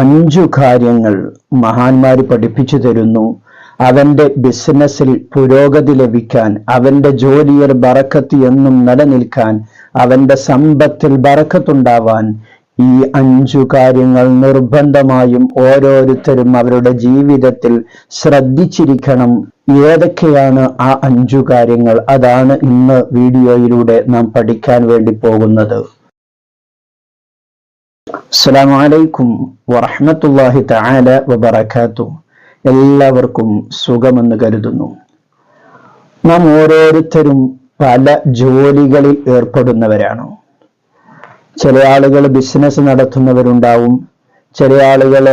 അഞ്ചു കാര്യങ്ങൾ മഹാന്മാർ പഠിപ്പിച്ചു തരുന്നു. അവന്റെ ബിസിനസ്സിൽ പുരോഗതി ലഭിക്കാൻ അവന്റെ ജോലിയിൽ ബറക്കത്ത് എന്നും നിലനിൽക്കാൻ അവന്റെ സമ്പത്തിൽ ബറക്കത്തുണ്ടാവാൻ ഈ അഞ്ചു കാര്യങ്ങൾ നിർബന്ധമായും ഓരോരുത്തരും അവരുടെ ജീവിതത്തിൽ ശ്രദ്ധിച്ചിരിക്കണം. ഏതൊക്കെയാണ് ആ അഞ്ചു കാര്യങ്ങൾ? അതാണ് ഇന്ന് വീഡിയോയിലൂടെ നാം പഠിക്കാൻ വേണ്ടി പോകുന്നത്. അസ്സലാമു അലൈക്കും വറഹ്മത്തുള്ളാഹി തആല വബറകാതു എല്ലാവർക്കും സുഖമെന്ന് കരുതുന്നു. നാം ഓരോരുത്തരും പല ജോലികളിൽ ഏർപ്പെടുന്നവരാണ്. ചില ആളുകൾ ബിസിനസ് നടത്തുന്നവരുണ്ടാവും ചില ആളുകൾ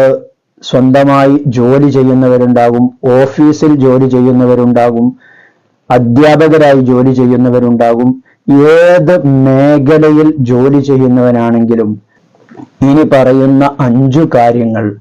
സ്വന്തമായി ജോലി ചെയ്യുന്നവരുണ്ടാകും ഓഫീസിൽ ജോലി ചെയ്യുന്നവരുണ്ടാകും അധ്യാപകരായി ജോലി ചെയ്യുന്നവരുണ്ടാകും ഏത് മേഖലയിൽ ജോലി ചെയ്യുന്നവനാണെങ്കിലും ഇനി പറയുന്ന അഞ്ചു കാര്യങ്ങൾ.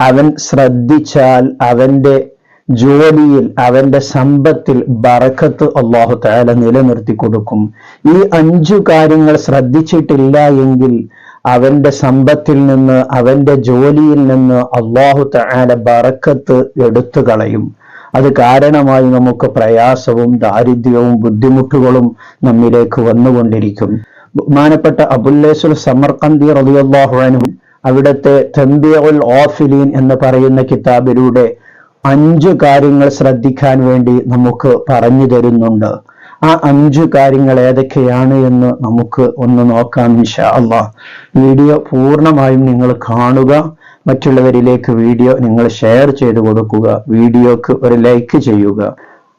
അവൻ ശ്രദ്ധിച്ചാൽ അവന്റെ ജോലിയിൽ അവന്റെ സമ്പത്തിൽ ബറക്കത്ത് അള്ളാഹു താല നിലനിർത്തി കൊടുക്കും. ഈ അഞ്ചു കാര്യങ്ങൾ ശ്രദ്ധിച്ചിട്ടില്ല എങ്കിൽ അവന്റെ സമ്പത്തിൽ നിന്ന് അവന്റെ ജോലിയിൽ നിന്ന് അള്ളാഹു താല ബറക്കത്ത് എടുത്തു കളയും. അത് കാരണമായി നമുക്ക് പ്രയാസവും ദാരിദ്ര്യവും ബുദ്ധിമുട്ടുകളും നമ്മിലേക്ക് വന്നുകൊണ്ടിരിക്കും. ബഹുമാനപ്പെട്ട അബുല്ലേസുൽ സമർക്കന്തി അൻഹു അവിടുത്തെ തംബിയുൽ ഓഫിലീൻ എന്ന് പറയുന്ന കിതാബിലൂടെ അഞ്ചു കാര്യങ്ങൾ ശ്രദ്ധിക്കാൻ വേണ്ടി നമുക്ക് പറഞ്ഞു തരുന്നുണ്ട്. ആ അഞ്ചു കാര്യങ്ങൾ ഏതൊക്കെയാണ് എന്ന് നമുക്ക് ഒന്ന് നോക്കാം ഇൻഷാ അള്ളാഹ് വീഡിയോ പൂർണമായും നിങ്ങൾ കാണുക. മറ്റുള്ളവരിലേക്ക് വീഡിയോ നിങ്ങൾ ഷെയർ ചെയ്തു കൊടുക്കുക. വീഡിയോക്ക് ഒരു ലൈക്ക് ചെയ്യുക.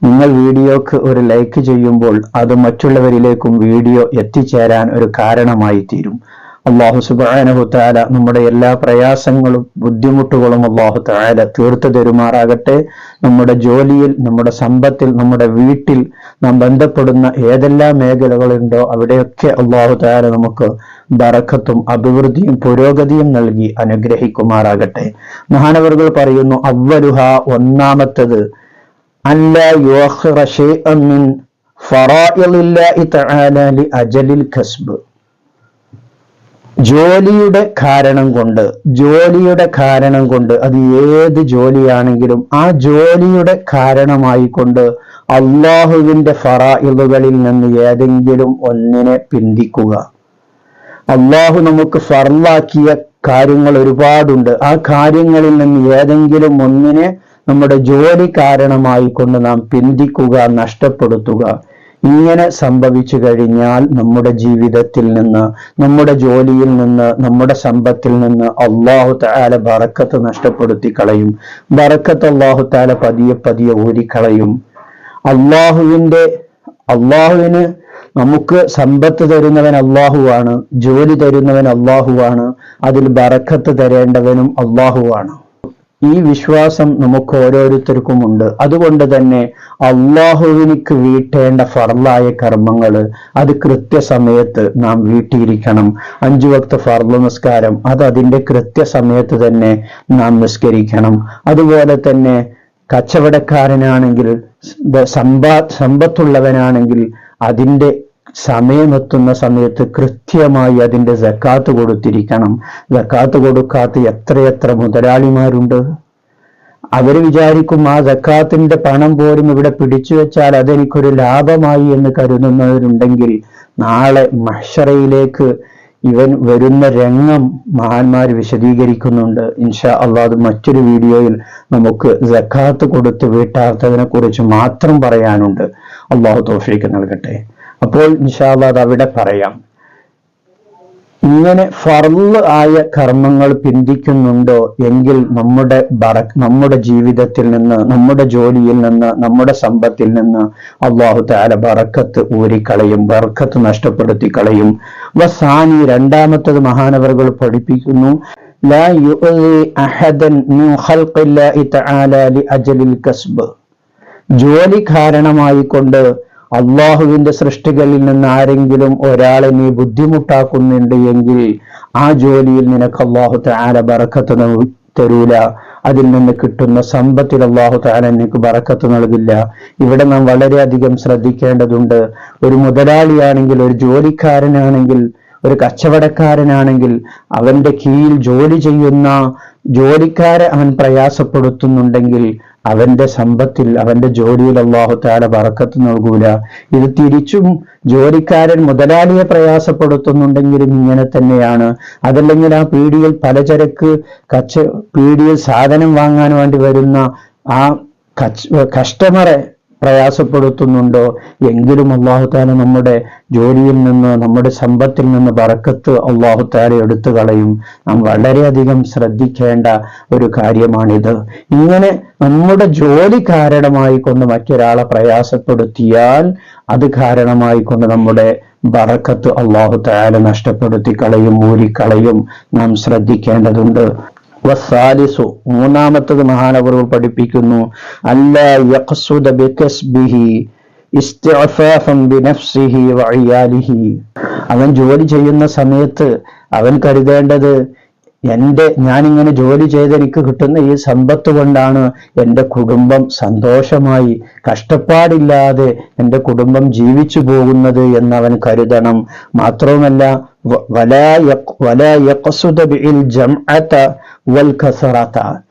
നിങ്ങൾ വീഡിയോക്ക് ഒരു ലൈക്ക് ചെയ്യുമ്പോൾ അത് മറ്റുള്ളവരിലേക്കും വീഡിയോ എത്തിച്ചേരാൻ ഒരു കാരണമായി തീരും. അള്ളാഹു സുബാനഹുത്താല നമ്മുടെ എല്ലാ പ്രയാസങ്ങളും ബുദ്ധിമുട്ടുകളും അള്ളാഹു താല തീർത്തു തരുമാറാകട്ടെ. നമ്മുടെ ജോലിയിൽ നമ്മുടെ സമ്പത്തിൽ നമ്മുടെ വീട്ടിൽ നാം ബന്ധപ്പെടുന്ന ഏതെല്ലാം മേഖലകളുണ്ടോ അവിടെയൊക്കെ അള്ളാഹു താല നമുക്ക് ബറക്കത്തും അഭിവൃദ്ധിയും പുരോഗതിയും നൽകി അനുഗ്രഹിക്കുമാറാകട്ടെ. മഹാനവറുകൾ പറയുന്നു അവ്വലുഹ ഒന്നാമത്തത് അല്ല മിൻ തആല കസ്ബ് ജോലിയുടെ കാരണം കൊണ്ട് ജോലിയുടെ കാരണം കൊണ്ട് അത് ഏത് ജോലിയാണെങ്കിലും ആ ജോലിയുടെ കാരണമായി കൊണ്ട് അള്ളാഹുവിന്റെ ഫറായിലുകളിൽ നിന്ന് ഏതെങ്കിലും ഒന്നിനെ പിന്തിക്കുക. അള്ളാഹു നമുക്ക് ഫർലാക്കിയ കാര്യങ്ങൾ ഒരുപാടുണ്ട്. ആ കാര്യങ്ങളിൽ നിന്ന് ഏതെങ്കിലും ഒന്നിനെ നമ്മുടെ ജോലി കാരണമായി കൊണ്ട് നാം പിന്തിക്കുക നഷ്ടപ്പെടുത്തുക. ഇങ്ങനെ സംഭവിച്ചു കഴിഞ്ഞാൽ നമ്മുടെ ജീവിതത്തിൽ നിന്ന് നമ്മുടെ ജോലിയിൽ നിന്ന് നമ്മുടെ സമ്പത്തിൽ നിന്ന് അള്ളാഹു താല ബറക്കത്ത് നഷ്ടപ്പെടുത്തി കളയും. ബറക്കത്ത് അള്ളാഹു താല പതിയെ പതിയെ ഊരിക്കളയും അള്ളാഹുവിന്റെ അള്ളാഹുവിന് നമുക്ക് സമ്പത്ത് തരുന്നവൻ അള്ളാഹുവാണ് ജോലി തരുന്നവൻ അള്ളാഹുവാണ് അതിൽ ബറക്കത്ത് തരേണ്ടവനും അള്ളാഹുവാണ് ഈ വിശ്വാസം നമുക്ക് ഓരോരുത്തർക്കും ഉണ്ട് അതുകൊണ്ട് തന്നെ അള്ളാഹുവിനിക്ക് വീട്ടേണ്ട ഫർലായ കർമ്മങ്ങൾ അത് കൃത്യസമയത്ത് നാം വീട്ടിയിരിക്കണം. അഞ്ചു വക്ത ഫർൾ നിസ്കാരം അത് അതിന്റെ കൃത്യസമയത്ത് തന്നെ നാം നിസ്കരിക്കണം. അതുപോലെ തന്നെ കച്ചവടക്കാരനാണെങ്കിൽ സമ്പാ സമ്പത്തുള്ളവനാണെങ്കിൽ അതിന്റെ സമയമെത്തുന്ന സമയത്ത് കൃത്യമായി അതിന്റെ ജക്കാത്ത് കൊടുത്തിരിക്കണം. ജക്കാത്ത് കൊടുക്കാത്ത എത്രയെത്ര മുതലാളിമാരുണ്ട്? അവർ വിചാരിക്കും ആ ജക്കാത്തിന്റെ പണം പോലും ഇവിടെ പിടിച്ചു വെച്ചാൽ അതെനിക്കൊരു ലാഭമായി എന്ന് കരുതുന്നവരുണ്ടെങ്കിൽ നാളെ മഷറയിലേക്ക് ഇവൻ വരുന്ന രംഗം മഹാന്മാർ വിശദീകരിക്കുന്നുണ്ട്. ഇൻഷാ അള്ളാഹ് മറ്റൊരു വീഡിയോയിൽ നമുക്ക് ജക്കാത്ത് കൊടുത്ത് വീട്ടാത്തതിനെ കുറിച്ച് മാത്രം പറയാനുണ്ട്. അള്ളാഹു തോഫിക്ക് നൽകട്ടെ. അപ്പോൾ ഇൻഷാല്ല അത് അവിടെ പറയാം. ഇങ്ങനെ ഫർൾ ആയ കർമ്മങ്ങൾ പിന്തിക്കുന്നുണ്ടോ? എങ്കിൽ നമ്മുടെ ബറ നമ്മുടെ ജീവിതത്തിൽ നിന്ന് നമ്മുടെ ജോലിയിൽ നിന്ന് നമ്മുടെ സമ്പത്തിൽ നിന്ന് അള്ളാഹു താല ബറക്കത്ത് ഊരിക്കളയും ബറക്കത്ത് നഷ്ടപ്പെടുത്തി കളയും. വസാനി രണ്ടാമത്തത് മഹാനവറുകൾ പഠിപ്പിക്കുന്നു. ലാ അഹദൻ മിൻ ഖൽഖില്ലാഹി തആല ജോലി കാരണമായി കൊണ്ട് അള്ളാഹുവിന്റെ സൃഷ്ടികളിൽ നിന്ന് ആരെങ്കിലും ഒരാളെ നീ ബുദ്ധിമുട്ടാക്കുന്നുണ്ട് എങ്കിൽ ആ ജോലിയിൽ നിനക്ക് അള്ളാഹു താര ബറക്കത്ത് തരൂല. അതിൽ നിന്ന് കിട്ടുന്ന സമ്പത്തിൽ അള്ളാഹു താല നിനക്ക് ബറക്കത്ത് നൽകില്ല. ഇവിടെ നാം വളരെയധികം ശ്രദ്ധിക്കേണ്ടതുണ്ട്. ഒരു മുതലാളിയാണെങ്കിൽ ഒരു ജോലിക്കാരനാണെങ്കിൽ ഒരു കച്ചവടക്കാരനാണെങ്കിൽ അവന്റെ കീഴിൽ ജോലി ചെയ്യുന്ന ജോലിക്കാരെ അവൻ പ്രയാസപ്പെടുത്തുന്നുണ്ടെങ്കിൽ അവന്റെ സമ്പത്തിൽ അവന്റെ ജോലിയിൽ അള്ളാഹു താല പറക്കത്ത് നൽകൂല. ഇത് തിരിച്ചും ജോലിക്കാരൻ മുതലാളിയെ പ്രയാസപ്പെടുത്തുന്നുണ്ടെങ്കിലും ഇങ്ങനെ തന്നെയാണ്. അതല്ലെങ്കിൽ ആ പീടിയിൽ പലചരക്ക് കച്ച പീടിയിൽ സാധനം വാങ്ങാൻ വേണ്ടി വരുന്ന ആ കസ്റ്റമറെ പ്രയാസപ്പെടുത്തുന്നുണ്ടോ? എങ്കിലും അള്ളാഹുത്താല നമ്മുടെ ജോലിയിൽ നിന്ന് നമ്മുടെ സമ്പത്തിൽ നിന്ന് പറക്കത്ത് അള്ളാഹുത്താല എടുത്തു കളയും. നാം വളരെയധികം ശ്രദ്ധിക്കേണ്ട ഒരു കാര്യമാണിത്. ഇങ്ങനെ നമ്മുടെ ജോലി കാരണമായി കൊണ്ട് മറ്റൊരാളെ പ്രയാസപ്പെടുത്തിയാൽ അത് കാരണമായി കൊണ്ട് നമ്മുടെ ബറക്കത്ത് അള്ളാഹു താല നഷ്ടപ്പെടുത്തി കളയും മൂരിക്കളയും നാം ശ്രദ്ധിക്കേണ്ടതുണ്ട്. വസാലിസു. മൂന്നാമത്തത് മഹാനവറുകൾ പഠിപ്പിക്കുന്നു. അല്ല യഖ്സുദ ബികസ്ബിഹി ഇസ്തിഅഫാഫൻ ബിനഫ്സിഹി വഇയാലിഹി. അവൻ ജോലി ചെയ്യുന്ന സമയത്ത് അവൻ കരുതേണ്ടത് എന്റെ ഞാനിങ്ങനെ ജോലി ചെയ്ത് എനിക്ക് കിട്ടുന്ന ഈ സമ്പത്ത് കൊണ്ടാണ് എന്റെ കുടുംബം സന്തോഷമായി കഷ്ടപ്പാടില്ലാതെ എന്റെ കുടുംബം ജീവിച്ചു പോകുന്നത് എന്നവൻ കരുതണം. മാത്രവുമല്ല ولا يق ولا يقصد بالجمعة والكثرة.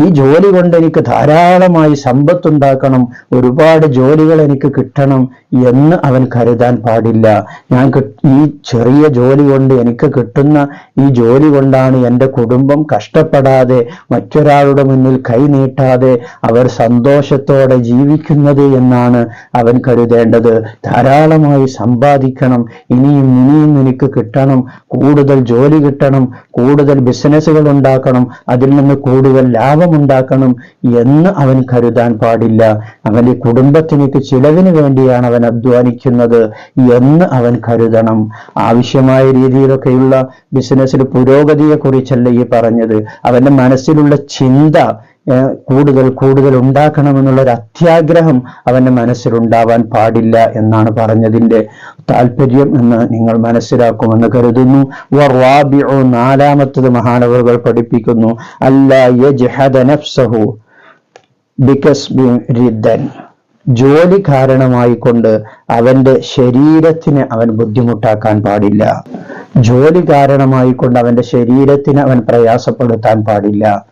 ഈ ജോലി കൊണ്ട് എനിക്ക് ധാരാളമായി സമ്പത്തുണ്ടാക്കണം ഒരുപാട് ജോലികൾ എനിക്ക് കിട്ടണം എന്ന് അവൻ കരുതാൻ പാടില്ല. ഞാൻ ഈ ചെറിയ ജോലി കൊണ്ട് എനിക്ക് കിട്ടുന്ന ഈ ജോലി കൊണ്ടാണ് എന്റെ കുടുംബം കഷ്ടപ്പെടാതെ മറ്റൊരാളുടെ മുന്നിൽ കൈനീട്ടാതെ അവർ സന്തോഷത്തോടെ ജീവിക്കുന്നത് എന്നാണ് അവൻ കരുതേണ്ടത്. ധാരാളമായി സമ്പാദിക്കണം ഇനിയും ഇനിയും എനിക്ക് കിട്ടണം കൂടുതൽ ജോലി കിട്ടണം കൂടുതൽ ബിസിനസ്സുകൾ ഉണ്ടാക്കണം അതിൽ നിന്ന് കൂടുതൽ ലാഭം ലാഭമുണ്ടാക്കണം എന്ന് അവൻ കരുതാൻ പാടില്ല. അവന്റെ കുടുംബത്തിനേക്ക് ചിലവിന് വേണ്ടിയാണ് അവൻ അധ്വാനിക്കുന്നത് എന്ന് അവൻ കരുതണം. ആവശ്യമായ രീതിയിലൊക്കെയുള്ള ബിസിനസ്സിൽ പുരോഗതിയെ കുറിച്ചല്ല ഈ പറഞ്ഞത്. അവന്റെ മനസ്സിലുള്ള ചിന്ത കൂടുതൽ കൂടുതൽ ഉണ്ടാക്കണമെന്നുള്ള ഒരു അത്യാഗ്രഹം അവന്റെ മനസ്സിലുണ്ടാവാൻ പാടില്ല എന്നാണ് പറഞ്ഞതിന്റെ താല്പര്യം എന്ന് നിങ്ങൾ മനസ്സിലാക്കുമെന്ന് കരുതുന്നു. നാലാമത്തത് മഹാനവറുകൾ പഠിപ്പിക്കുന്നു. അല്ലു നഫ്സഹു ജോലി കാരണമായിക്കൊണ്ട് അവന്റെ ശരീരത്തിന് അവൻ ബുദ്ധിമുട്ടാക്കാൻ പാടില്ല. ജോലി കാരണമായിക്കൊണ്ട് അവന്റെ ശരീരത്തിന് അവൻ പ്രയാസപ്പെടുത്താൻ പാടില്ല.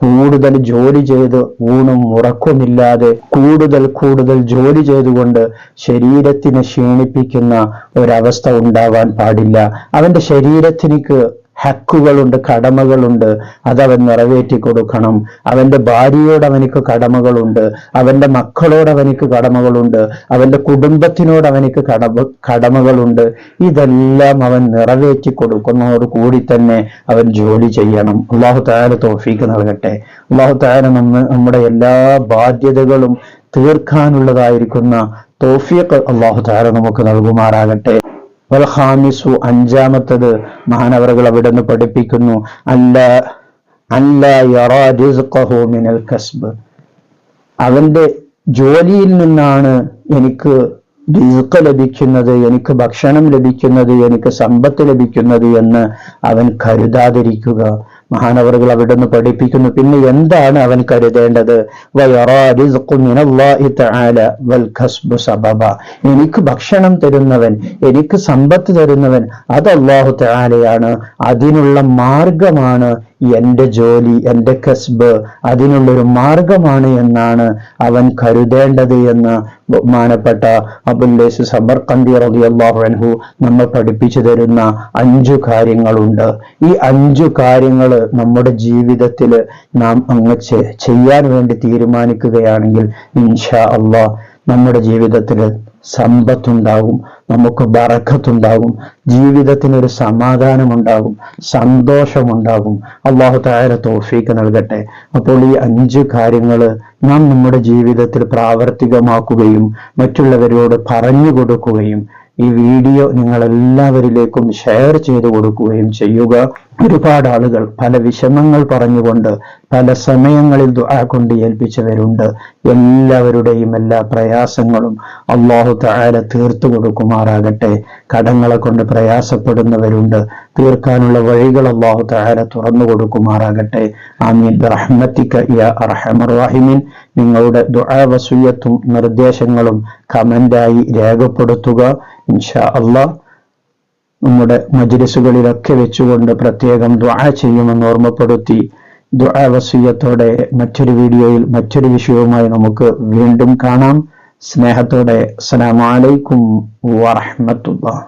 കൂടുതൽ ജോലി ചെയ്ത് ഊണും ഉറക്കുമില്ലാതെ കൂടുതൽ കൂടുതൽ ജോലി ചെയ്തുകൊണ്ട് ശരീരത്തിനെ ക്ഷീണിപ്പിക്കുന്ന ഒരവസ്ഥ ഉണ്ടാവാൻ പാടില്ല. അവന്റെ ശരീരത്തിനിക്ക് ഹക്കുകളുണ്ട് കടമകളുണ്ട്. അതവൻ നിറവേറ്റി കൊടുക്കണം. അവന്റെ ഭാര്യയോട് അവനിക്ക് കടമകളുണ്ട്. അവന്റെ മക്കളോട് അവനിക്ക് കടമകളുണ്ട്. അവന്റെ കുടുംബത്തിനോട് അവനിക്ക് കടമ കടമകളുണ്ട്. ഇതെല്ലാം അവൻ നിറവേറ്റി കൊടുക്കുന്നതോട് കൂടി തന്നെ അവൻ ജോലി ചെയ്യണം. അള്ളാഹു താര തോഫീക്ക് നൽകട്ടെ. അള്ളാഹു താര നമ്മ നമ്മുടെ എല്ലാ ബാധ്യതകളും തീർക്കാനുള്ളതായിരിക്കുന്ന തോഫിയൊക്കെ അള്ളാഹു താര നമുക്ക് നൽകുമാറാകട്ടെ. വൽഹാമിസു അഞ്ചാമത്തത്. മഹാനവറുകൾ നിന്ന് പഠിപ്പിക്കുന്നു. അല്ല അല്ല മിനൽ കസ്ബ്. അവന്റെ ജോലിയിൽ നിന്നാണ് എനിക്ക് റിസ്ക് ലഭിക്കുന്നത് എനിക്ക് ഭക്ഷണം ലഭിക്കുന്നത് എനിക്ക് സമ്പത്ത് ലഭിക്കുന്നത് എന്ന് അവൻ കരുതാതിരിക്കുക. മഹാനവറുകൾ അവിടെ നിന്ന് പഠിപ്പിക്കുന്നു. പിന്നെ എന്താണ് അവൻ കരുതേണ്ടത്? എനിക്ക് ഭക്ഷണം തരുന്നവൻ എനിക്ക് സമ്പത്ത് തരുന്നവൻ അത് അള്ളാഹു താലയാണ് അതിനുള്ള മാർഗമാണ് എന്റെ ജോലി എന്റെ കസ്ബ് അതിനുള്ളൊരു മാർഗമാണ് എന്നാണ് അവൻ കരുതേണ്ടത് എന്ന് ബഹുമാനപ്പെട്ട അബുല്ലേസ് സമർക്കന്തി റബി അള്ളാഹു അൻഹു നമ്മൾ പഠിപ്പിച്ചു തരുന്ന അഞ്ചു കാര്യങ്ങളുണ്ട്. ഈ അഞ്ചു കാര്യങ്ങൾ നമ്മുടെ ജീവിതത്തിൽ നാം അങ്ങ് ചെയ്യാൻ വേണ്ടി തീരുമാനിക്കുകയാണെങ്കിൽ ഇൻഷാ അള്ളാഹ് നമ്മുടെ ജീവിതത്തിൽ സമ്പത്തുണ്ടാകും നമുക്ക് ബറക്കത്തുണ്ടാകും ജീവിതത്തിന് ഒരു സമാധാനമുണ്ടാകും സന്തോഷമുണ്ടാകും അള്ളാഹു താര തോഫീക്ക് നൽകട്ടെ. അപ്പോൾ ഈ അഞ്ച് കാര്യങ്ങൾ നാം നമ്മുടെ ജീവിതത്തിൽ പ്രാവർത്തികമാക്കുകയും മറ്റുള്ളവരോട് പറഞ്ഞു കൊടുക്കുകയും ഈ വീഡിയോ നിങ്ങളെല്ലാവരിലേക്കും ഷെയർ ചെയ്തു കൊടുക്കുകയും ചെയ്യുക. ഒരുപാട് ആളുകൾ പല വിഷമങ്ങൾ പറഞ്ഞുകൊണ്ട് പല സമയങ്ങളിൽ ദുആ കൊണ്ട് ഏൽപ്പിച്ചവരുണ്ട്. എല്ലാവരുടെയും എല്ലാ പ്രയാസങ്ങളും അള്ളാഹു താര തീർത്തു കൊടുക്കുമാറാകട്ടെ. കടങ്ങളെ കൊണ്ട് പ്രയാസപ്പെടുന്നവരുണ്ട്. തീർക്കാനുള്ള വഴികൾ അള്ളാഹു താര തുറന്നു കൊടുക്കുമാറാകട്ടെ. ആമീൻ. റഹ്മത്തിക്ക യാ നിങ്ങളുടെ ദുആ വസൂയത്തും നിർദ്ദേശങ്ങളും കമന്റായി രേഖപ്പെടുത്തുക. ഇൻഷാ അള്ളാഹ് നമ്മുടെ മജ്ലിസുകളിലൊക്കെ വെച്ചുകൊണ്ട് പ്രത്യേകം ദ്വാ ചെയ്യുമെന്ന് ഓർമ്മപ്പെടുത്തി ദുആ വസീയത്തോടെ മറ്റൊരു വീഡിയോയിൽ മറ്റൊരു വിഷയവുമായി നമുക്ക് വീണ്ടും കാണാം. സ്നേഹത്തോടെ. അസ്സലാമു അലൈക്കും വറഹ്മത്തുള്ളാഹി.